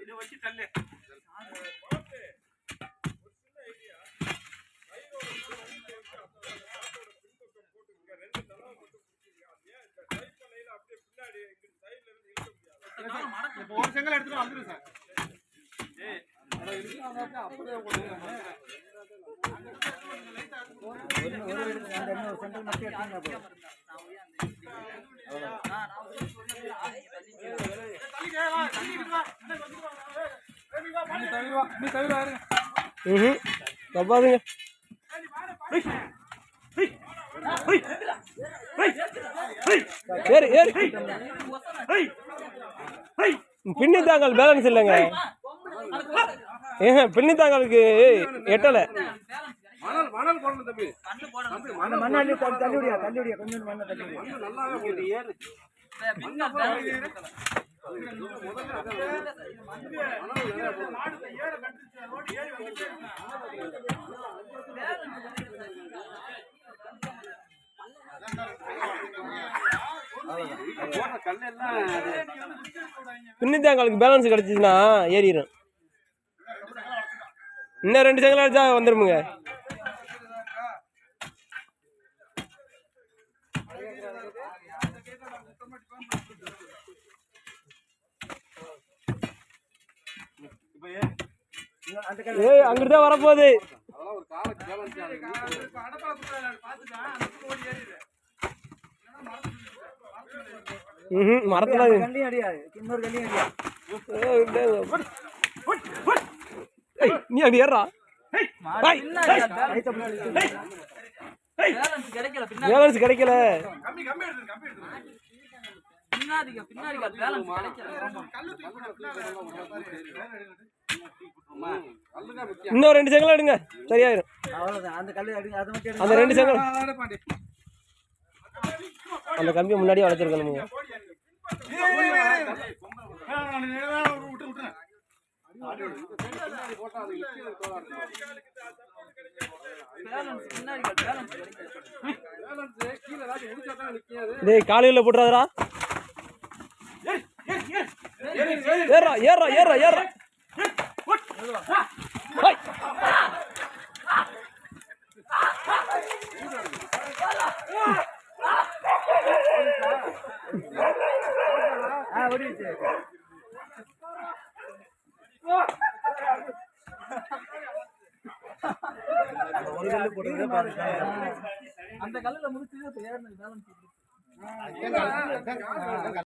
இது வச்சு தள்ளு. ஒரு செங்கல் எடுத்துட்டு வந்துரு சார். ம் தப்பாதுங்க ஏறு ஏறு பின்னி தாங்கல் பேலன்ஸ் இல்லைங்க. ஏங்க பின்னி தாங்களுக்கு எட்டலை. மணல் மணல் போடணும் தம்பி. தம்பி மணல் மண்ணாடி தள்ளி விடியா தள்ளி விடியா கொஞ்சம் மண்ணை தள்ளி மணல் நல்லாவே போகுது. ஏறு. பின்னி தாங்கலுக்கு பேலன்ஸ் கிடச்சிச்சுன்னா ஏறிடும் இன்னும் ரெண்டு செங்கல் அடிச்சா வந்துருமுங்க இப்போ ஏறு. அந்த ஏய் அங்கிட்டு வரப்போகுது. மரத்துல நீ அடி ஏறா ஏய், ரைத்த முன்னாடி கிடைக்கல பேலன்ஸ் கிடைக்கல இன்னும் ரெண்டு செங்கல் எடுங்க. சரியாயிரும். அந்த கல்லு அடி அதை மட்டும் அந்த ரெண்டு செங்கல். அந்த கம்பியை முன்னாடியே வளர்த்துருக்கணுங்க விட்டு டேய் காலையில் போட்டுறாதரா ஏறா ஏறா ஏறா ஏறா ஆ ஓடிடுச்சு. ஒரு கல்லு போட்டதே பாருங்க அந்த கல்லுல முடிச்சு ஏறினது பேலன்ஸ்